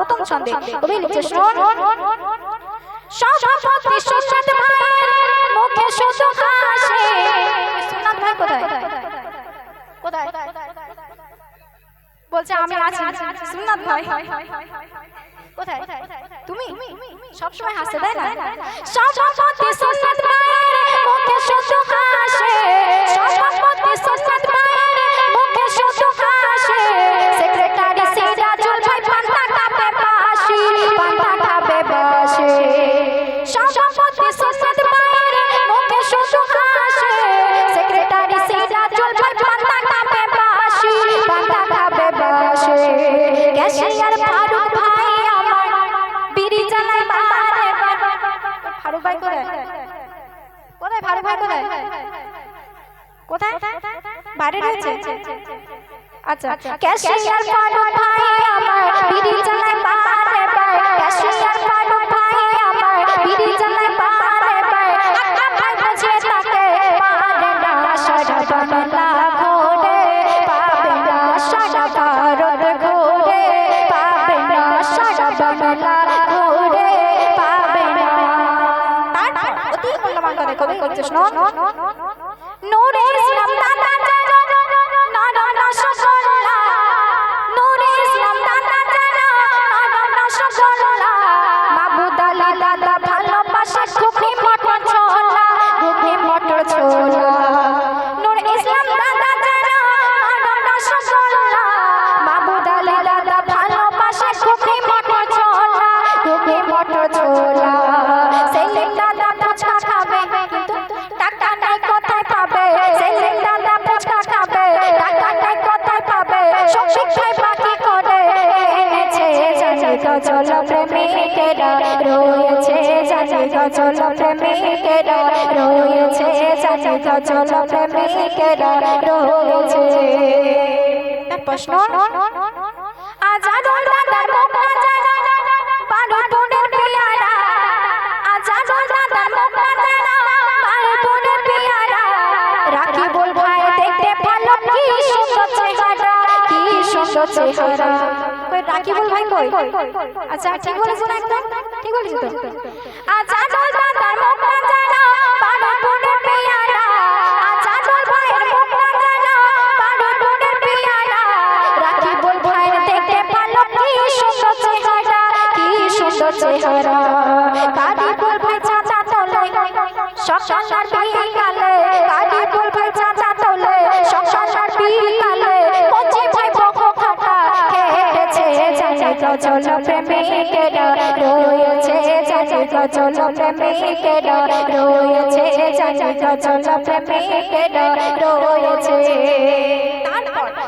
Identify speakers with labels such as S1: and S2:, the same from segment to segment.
S1: প্রথম ছন্দে। কবি লিখছে শোন সভাপতি সুশান্ত ভাইয়ের মুখে শুধু হাসে সুনাত ভাই কোথায়? কোথায়? বলছে আমি আছি। ভাই। কোথায়? তুমি? সব সময় হাসতে তাই না? সভাপতি সুশান্ত ভাইয়ের মুখে শুধু হাসে সভাপতি সুশান্ত কোথায়? ভাই কোথায়? কোথায়? বাইরে রয়েছে? আচ্ছা। ক্যাশিয়ার ফারুক ভাই আমার বিড়ি জ্বালায় বারে বারে ক্যাশিয়ার ফারুক ভাই আমার বিড়ি জ্বালায় বারে বারে আকা ভাই বুঝে তাকে পারে না সারা বাংলা ঘুরে। পাবে না সারা ভারত ঘুরে। পাবে না সারা বাংলা কবি করছে শোন নূরে জানি গজল রয়েছে জানি গজল প্রেমিকেরা রয়েছে প্রশ্ন আজাদ দাদার মুখ না জানা বারুপুরের পিয়ারা আজাদ দাদার মুখ না জানা বারুপুরের পিয়ারা রাকিবুল ভাই দেখতে ভালো কি সুন্দর চেহারা, কি সুন্দর চেহারা। রাকিবুল ভাই কই? আচ্ছা ঠিক বলেছ না একদম? ঠিক বলেছ তো? আজাদ দাদার মুখ না জানা বারুপুরের পিয়ারা আজাদ ভাইয়ের মুখ না জানা বারুপুরের পিয়ারা রাকিবুল ভাইয়ের দেখতে ভালো কি সুন্দর চেহারা, কি সুন্দর চেহারা। কারিবুল ভাই, চাচা তোলে সকাল আর জানে গজল প্রেমিকেরা রয়েছে জানে গজল প্রেমিকেরা রয়েছে জানে গজল প্রেমিকেরা রয়েছে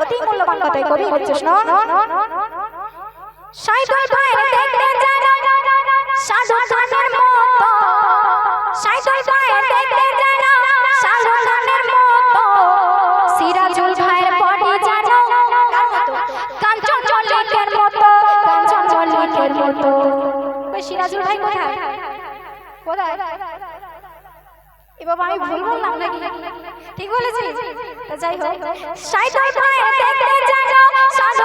S1: অতি মূল্যবান কথাই কবি শোন সাইদুল যেন সাধু খানের মতো এ বাবা আমি ভুল বললাম নাকি? ঠিক বলেছি তা যাই হোক। দেখতে যেন সাধু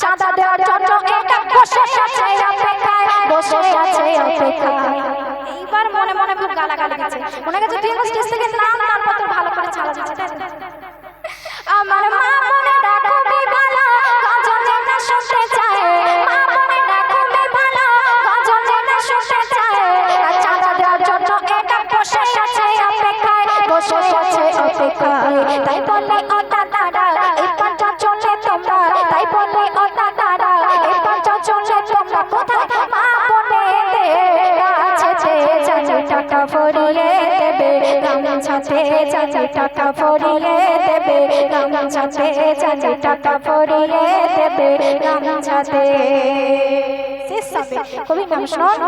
S1: চাঁদা দেওয়ার জন্য এটা বসে আছে অপেক্ষায় বসে আছে অপেক্ষায়। এইবার মনে মনে খুব গালাগালি দিচ্ছে। মনে কাছে তুই স্টেজ থেকে নাম তারপর তোর ভালো করে চালা যাচ্ছে। আমার মা মনে ডাকো বিবালা গজলে না শুনতে চায়। মা মনে ডাকো বিবালা গজলে না শুনতে চায়। আর চাঁদা দেওয়ার জন্য এটা বসে আছে অপেক্ষায় বসে আছে অপেক্ষায়। তাই বলে গামছাতে জানি টাকা ফরিয়ে দেবে গামছাতে জানি টাকা ফরিয়ে দেবে গামছাতে শেষ কবি নাম শোন।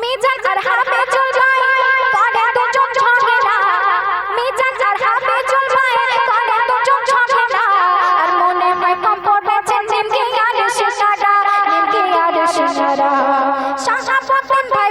S1: মিজান আর হাবে চলবাই করে দুজন ঝগড়া মিজান আর হাবে চলবাই করে দুজন ঝগড়া আর মনে হয় কম পড়েছে নিমকি আর শিশারা, নিমকি আর শিশারা। শাসাপুদ্দিন ভাই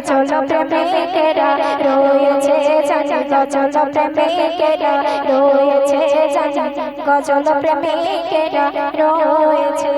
S1: গজল প্রেমিকেরা রয়েছে জানি গজল প্রেমিকেরা রয়েছে জানি গজল প্রেমিকেরা রয়েছে।